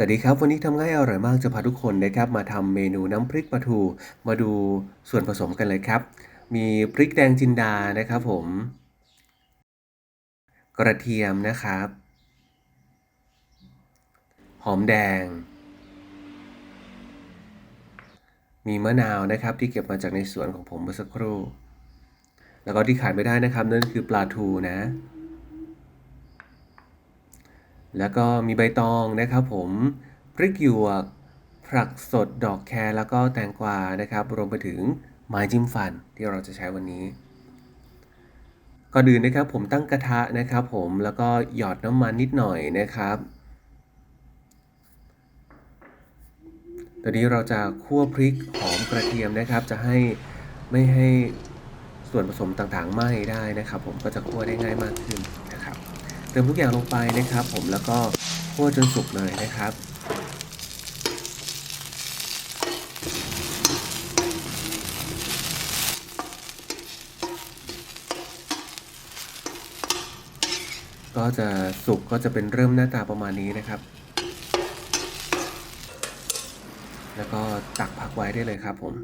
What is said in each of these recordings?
สวัสดีครับ วันนี้ทำง่ายอร่อยมากจะพาทุกคนนะครับมาทำเมนูน้ำพริกปลาทูมาดูส่วนผสมกันเลยครับ มีพริกแดงจินดานะครับผม กระเทียมนะครับ หอมแดง มีมะนาวนะครับที่เก็บมาจากในสวนของผมเมื่อสักครู่ แล้วก็ที่ขาดไม่ได้นะครับนั่นคือปลาทูนะ แล้วก็มีใบตองนะครับผมพริกหยวก ผักสดดอกแครแล้วก็แตงกวานะครับ รวมไปถึงไม้จิ้มฟันที่เราจะใช้วันนี้ก่อนอื่นนะครับผมตั้งกระทะนะครับ ผมแล้วก็หยอดน้ำมันนิดหน่อยนะครับตอนนี้เราจะคั่วพริกหอมกระเทียมนะครับ จะให้ไม่ให้ส่วนผสมต่างๆไหม้ได้นะครับ ผมก็จะคั่วได้ง่ายมากขึ้น ติมทุกอย่างลงไปนะครับ ผมแล้วก็คั่วจนสุกเลยนะครับ ก็จะสุกก็จะเป็นเริ่มหน้าตาประมาณนี้นะครับ แล้วก็ตักพักไว้ได้เลยครับผม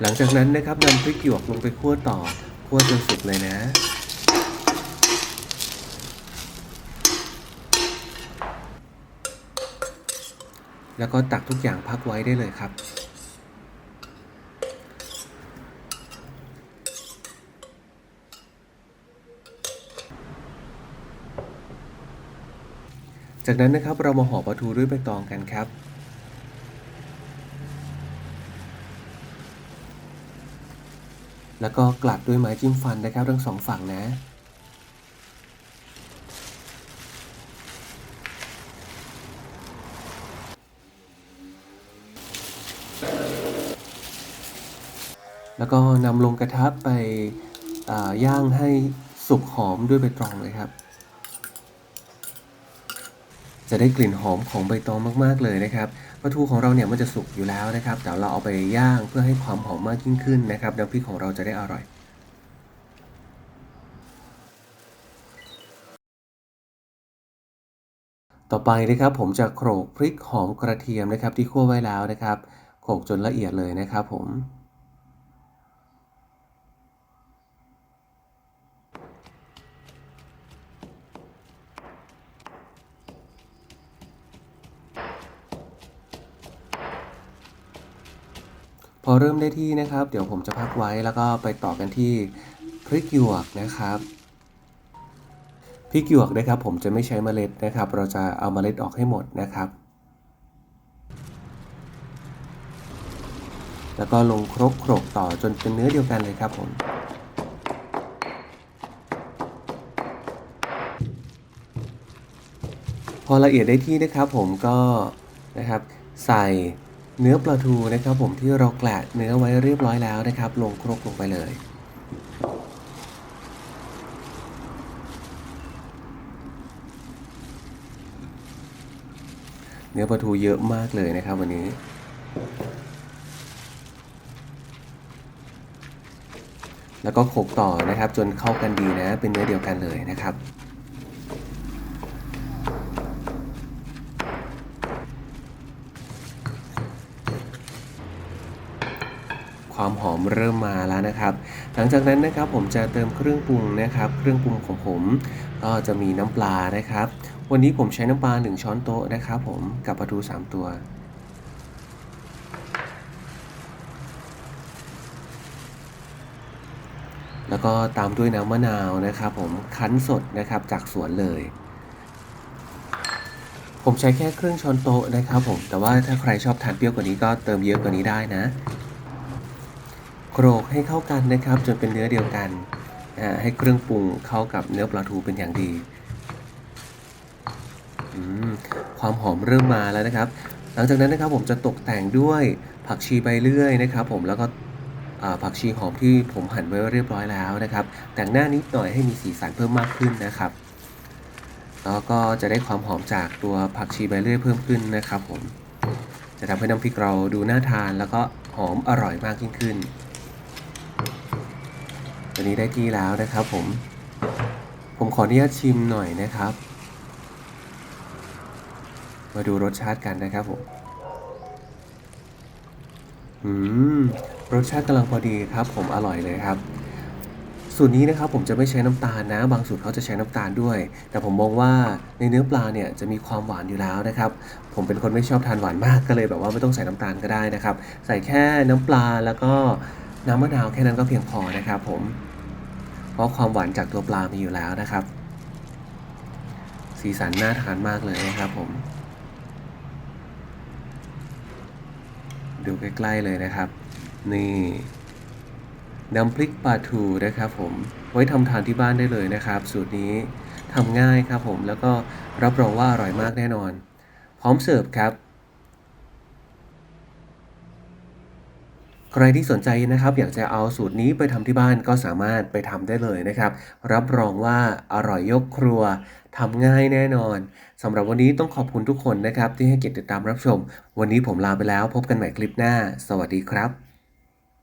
หลังจากนั้นนะครับนำพริกหยวกลงไปคั่วต่อคั่วจนสุกเลยนะ แล้วก็ตักทุกอย่างพักไว้ได้เลยครับจากนั้นนะครับเรามาห่อปลาทูด้วยใบตองกันครับ แล้วก็กลัดด้วยไม้จิ้มฟันนะครับทั้งสองฝั่งนะ แล้วก็นำลงกระทะไปย่างให้สุกหอมด้วยใบตองเลยครับ จะได้กลิ่นหอมของใบตองมาก ๆ เลยนะครับ ลาทูของเราเนี่ยมันจะสุกอยู่แล้วนะครับ แต่เราเอาไปย่างเพื่อให้ความหอมมากยิ่งขึ้นนะครับน้ำพริกของเราจะได้อร่อยต่อไปนะครับผมจะโขลกพริกหอมกระเทียมนะครับที่คั่วไว้แล้วนะครับโขลกจนละเอียดเลยนะครับผม พอเริ่มได้ที่นะครับ เดี๋ยวผมจะพักไว้แล้วก็ไปต่อกันที่พริกหยวกนะครับพริกหยวกนะครับผมจะไม่ใช้เมล็ดนะครับ เราจะเอาเมล็ดออกให้หมดนะครับ แล้วก็ลงครกโขลกต่อจนเป็นเนื้อเดียวกันเลยครับผมพอละเอียดได้ที่นะครับผมก็นะครับใส่ เนื้อปลาทูนะครับผมที่เราแกะเนื้อไว้เรียบร้อยแล้วนะครับ ลงครกลงไปเลย เนื้อปลาทูเยอะมากเลยนะครับวันนี้แล้วก็โขกต่อนะครับ จนเข้ากันดีนะ เป็นเนื้อเดียวกันเลยนะครับ ความหอมเริ่มมาแล้วนะครับ หลังจากนั้นนะครับผมจะเติมเครื่องปรุงนะครับ เครื่องปรุงของผมก็จะมีน้ำปลานะครับ วันนี้ผมใช้น้ำปลา 1 ช้อนโต๊ะนะครับผมกับปลาทู 3 ตัวแล้วก็ตามด้วยน้ำมะนาวนะครับ ผมคั้นสดนะครับจากสวนเลย ผมใช้แค่ครึ่งช้อนโต๊ะนะครับ ผมแต่ว่าถ้าใครชอบทานเปรี้ยวกว่านี้ก็เติมเยอะกว่านี้ได้นะ โขลกให้เข้ากันนะครับ จนเป็นเนื้อเดียวกัน ให้เครื่องปรุงเข้ากับเนื้อปลาทูเป็นอย่างดีความหอมเริ่มมาแล้วนะครับ หลังจากนั้นนะครับผมจะตกแต่งด้วยผักชีใบเลื่อยนะครับ ผมแล้วก็ผักชีหอมที่ผมหั่นไว้เรียบร้อยแล้วนะครับ แต่งหน้านิดหน่อยให้มีสีสันเพิ่มมากขึ้นนะครับ แล้วก็จะได้ความหอมจากตัวผักชีใบเลื่อยเพิ่มขึ้นนะครับ ผม จะทำให้น้ำพริกเราดูน่าทานแล้วก็หอมอร่อยมากยิ่งขึ้น นี้ได้ที่แล้วนะครับผม ผมขออนุญาตชิมหน่อยนะครับ มาดูรสชาติกันนะครับผม อืม รสชาติกำลังพอดีครับ ผมอร่อยเลยครับ สูตรนี้นะครับผมจะไม่ใช้น้ำตาลนะ บางสูตรเขาจะใช้น้ำตาลด้วย แต่ผมมองว่าในเนื้อปลาเนี่ยจะมีความหวานอยู่แล้วนะครับ ผมเป็นคนไม่ชอบทานหวานมากก็เลยแบบว่าไม่ต้องใส่น้ำตาลก็ได้นะครับ ใส่แค่น้ำปลาแล้วก็น้ำมะนาวแค่นั้นก็เพียงพอนะครับผม เพราะความหวานจากตัวปลามีอยู่แล้วนะครับ สีสันน่าทานมากเลยนะครับผม ดูใกล้ๆเลยนะครับ นี่น้ำพริกปลาทูนะครับผม ไว้ทำทานที่บ้านได้เลยนะครับ สูตรนี้ทำง่ายครับผมแล้วก็รับรองว่าอร่อยมากแน่นอน พร้อมเสิร์ฟครับ ใครที่สนใจนะครับอยากจะเอาสูตรนี้ไปทำที่บ้านก็สามารถไปทำได้เลยนะครับ รับรองว่าอร่อยยกครัวทำง่ายแน่นอนสำหรับวันนี้ต้องขอบคุณทุกคนนะครับ ที่ให้เกียรติติดตามรับชม วันนี้ผมลาไปแล้วพบกันใหม่คลิปหน้า สวัสดีครับ